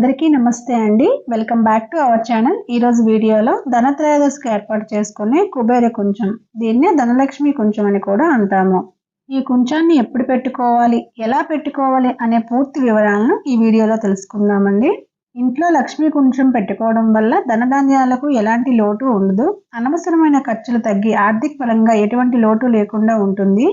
అందరికీ నమస్తే అండి. Welcome back to our channel ఈరోజు వీడియోలో ధనత్రయోదశికి ఏర్పాటు చేసుకునే కుబేర కుంచం. దీన్నే ధనలక్ష్మి కుంచం అని కూడా అంటాము. ఈ కుంచాన్ని ఎప్పుడు పెట్టుకోవాలి? ఎలా పెట్టుకోవాలి? అనే పూర్తి వివరాలను ఈ వీడియోలో తెలుసుకుందామండి. ఇంట్లో లక్ష్మీ కుంచం పెట్టుకోవడం వల్ల ధనధాన్యాలకు ఎలాంటి లోటు ఉండదు. అనవసరమైన ఖర్చులు తగ్గి ఆర్థిక పరంగా ఎటువంటి లోటు లేకుండా ఉంటుంది.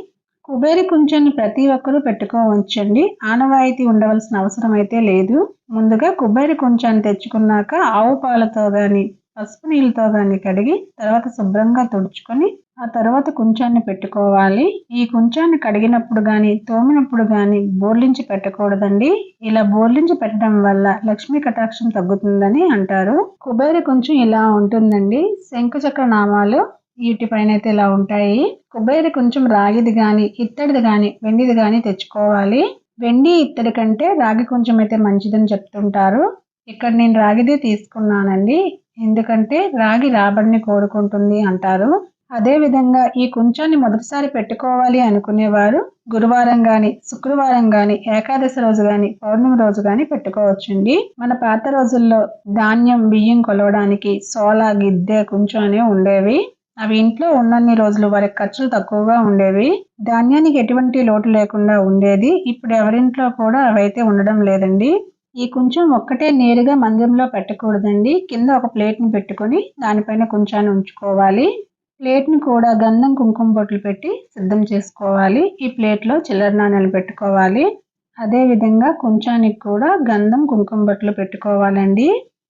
కుబేరి కుంచాన్ని ప్రతి ఒక్కరూ పెట్టుకోవచ్చండి. ఆనవాయితీ ఉండవలసిన అవసరం అయితే లేదు. ముందుగా కుబేరి కుంచాన్ని తెచ్చుకున్నాక ఆవు పాలతో కానీ పసుపు నీళ్ళతో కానీ కడిగి తర్వాత శుభ్రంగా తుడుచుకొని ఆ తర్వాత కుంచాన్ని పెట్టుకోవాలి. ఈ కుంచాన్ని కడిగినప్పుడు కానీ తోమినప్పుడు కానీ బోర్లించి పెట్టకూడదండి. ఇలా బోర్లించి పెట్టడం వల్ల లక్ష్మీ కటాక్షం తగ్గుతుందని అంటారు. కుబేరి కుంచం ఇలా ఉంటుందండి. శంకుచక్ర నామాలు వీటి పైన అయితే ఇలా ఉంటాయి. కొబ్బరి కొంచెం రాగిది కానీ ఇత్తడిది కానీ వెండిది కానీ తెచ్చుకోవాలి. వెండి ఇత్తడి కంటే రాగి కొంచెం అయితే మంచిదని చెప్తుంటారు. ఇక్కడ నేను రాగిది తీసుకున్నానండి. ఎందుకంటే రాగి రాబడిని కోరుకుంటుంది అంటారు. అదేవిధంగా ఈ కుంచాన్ని మొదటిసారి పెట్టుకోవాలి అనుకునేవారు. గురువారం కానీ శుక్రవారం కానీ ఏకాదశి రోజు కానీ పౌర్ణమి రోజు కానీ పెట్టుకోవచ్చండి. మన పాత రోజుల్లో ధాన్యం బియ్యం కొలవడానికి సోలా గిద్దె కుంచం అనేవి ఉండేవి. అవి ఇంట్లో ఉన్నన్ని రోజులు వారికి ఖర్చులు తక్కువగా ఉండేవి. ధాన్యానికి ఎటువంటి లోటు లేకుండా ఉండేది. ఇప్పుడు ఎవరింట్లో కూడా అవైతే ఉండడం లేదండి. ఈ కొంచెం ఒక్కటే నేరుగా మందిరంలో పెట్టకూడదండి. కింద ఒక ప్లేట్ని పెట్టుకొని దానిపైన కొంచెం ఉంచుకోవాలి. ప్లేట్ని కూడా గంధం కుంకుమ బొట్లు పెట్టి సిద్ధం చేసుకోవాలి. ఈ ప్లేట్లో చిల్లర నాణ్యాలు పెట్టుకోవాలి. అదేవిధంగా కొంచానికి కూడా గంధం కుంకుమ బొట్లు పెట్టుకోవాలండి.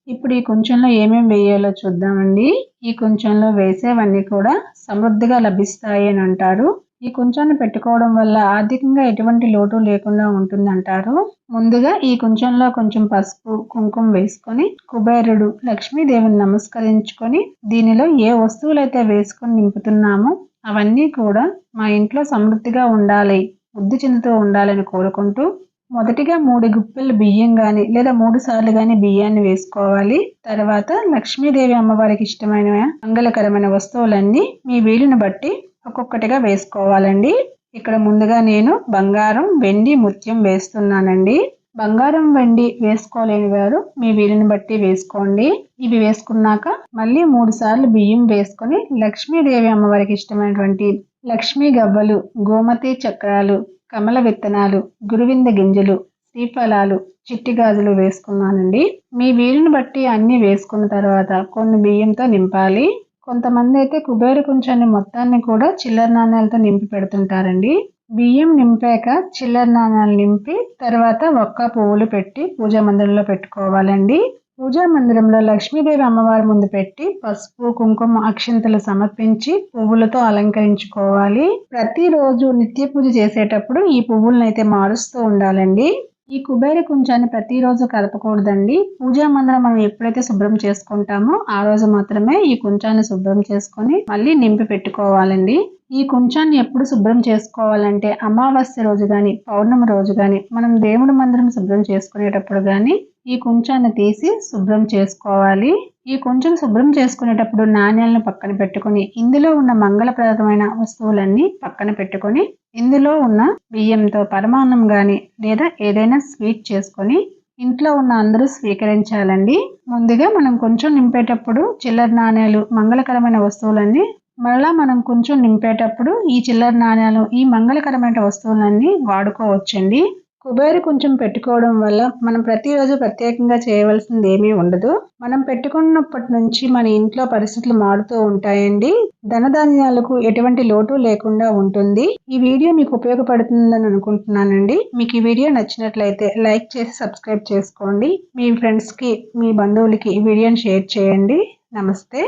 ఇప్పుడు ఈ కొంచెంలో ఏమేమి వేయాలో చూద్దామండి. ఈ కొంచెంలో వేసేవన్నీ కూడా సమృద్ధిగా లభిస్తాయి అని అంటారు. ఈ కొంచెంను పెట్టుకోవడం వల్ల ఆర్థికంగా ఎటువంటి లోటు లేకుండా ఉంటుందంటారు. ముందుగా ఈ కొంచెంలో కొంచెం పసుపు కుంకుమ వేసుకొని కుబేరుడు లక్ష్మీదేవిని నమస్కరించుకొని దీనిలో ఏ వస్తువులైతే వేసుకొని నింపుతున్నామో అవన్నీ కూడా మా ఇంట్లో సమృద్ధిగా ఉండాలి వృద్ధి చెందుతూ ఉండాలని కోరుకుంటూ మొదటిగా మూడు గుప్పెలు బియ్యం కానీ లేదా మూడు సార్లు కానీ బియ్యాన్ని వేసుకోవాలి. తర్వాత లక్ష్మీదేవి అమ్మవారికి ఇష్టమైన మంగళకరమైన వస్తువులన్నీ మీ వీలుని బట్టి ఒక్కొక్కటిగా వేసుకోవాలండి. ఇక్కడ ముందుగా నేను బంగారం వెండి ముత్యం వేస్తున్నానండి. బంగారం వెండి వేసుకోలేని వారు మీ వీలుని బట్టి వేసుకోండి. ఇవి వేసుకున్నాక మళ్ళీ మూడు సార్లు బియ్యం వేసుకొని లక్ష్మీదేవి అమ్మవారికి ఇష్టమైనటువంటి లక్ష్మీ గవ్వలు గోమతి చక్రాలు కమల విత్తనాలు గురువింద గింజలు శ్రీఫలాలు చిట్టి గాజులు వేసుకున్నానండి. మీ వీలుని బట్టి అన్నీ వేసుకున్న తర్వాత కొన్ని బియ్యంతో నింపాలి. కొంతమంది అయితే కుబేర కుంచాన్ని మొత్తాన్ని కూడా చిల్లర నాణ్యాలతో నింపి పెడుతుంటారండి. బియ్యం నింపాక చిల్లర నాణ్యాలు నింపి తర్వాత ఒక్క పువ్వులు పెట్టి పూజా మందిరంలో పెట్టుకోవాలండి. పూజా మందిరంలో లక్ష్మీదేవి అమ్మవారి ముందు పెట్టి పసుపు కుంకుమ అక్షింతలు సమర్పించి పువ్వులతో అలంకరించుకోవాలి. ప్రతిరోజు నిత్య పూజ చేసేటప్పుడు ఈ పువ్వులను అయితే మారుస్తూ ఉండాలండి. ఈ కుబేర కుంచాన్ని ప్రతిరోజు కలపకూడదండి. పూజా మందిరం మనం ఎప్పుడైతే శుభ్రం చేసుకుంటామో ఆ రోజు మాత్రమే ఈ కుంచాన్ని శుభ్రం చేసుకొని మళ్ళీ నింపి పెట్టుకోవాలండి. ఈ కుంచాన్ని ఎప్పుడు శుభ్రం చేసుకోవాలంటే అమావాస్య రోజు కానీ పౌర్ణమి రోజు కానీ మనం దేవుడి మందిరం శుభ్రం చేసుకునేటప్పుడు కానీ ఈ కుంచాన్ని తీసి శుభ్రం చేసుకోవాలి. ఈ కొంచెం శుభ్రం చేసుకునేటప్పుడు నాణ్యాలను పక్కన పెట్టుకొని ఇందులో ఉన్న మంగళప్రదమైన వస్తువులన్నీ పక్కన పెట్టుకొని ఇందులో ఉన్న బియ్యంతో పరమాన్నం కానీ లేదా ఏదైనా స్వీట్ చేసుకొని ఇంట్లో ఉన్న అందరూ స్వీకరించాలండి. ముందుగా మనం కొంచెం నింపేటప్పుడు చిల్లర నాణ్యాలు మంగళకరమైన వస్తువులన్నీ మరలా మనం కొంచెం నింపేటప్పుడు ఈ చిల్లర నాణ్యాలు ఈ మంగళకరమైన వస్తువులన్నీ వాడుకోవచ్చండి. కుబేరు కొంచెం పెట్టుకోవడం వల్ల మనం ప్రతిరోజు ప్రత్యేకంగా చేయవలసింది ఏమీ ఉండదు. మనం పెట్టుకున్నప్పటి నుంచి మన ఇంట్లో పరిస్థితులు మారుతూ ఉంటాయండి. ధనధాన్యాలకు ఎటువంటి లోటు లేకుండా ఉంటుంది. ఈ వీడియో మీకు ఉపయోగపడుతుందని అనుకుంటున్నానండి. మీకు ఈ వీడియో నచ్చినట్లయితే లైక్ చేసి సబ్స్క్రైబ్ చేసుకోండి. మీ ఫ్రెండ్స్కి మీ బంధువులకి ఈ వీడియోని షేర్ చేయండి. నమస్తే.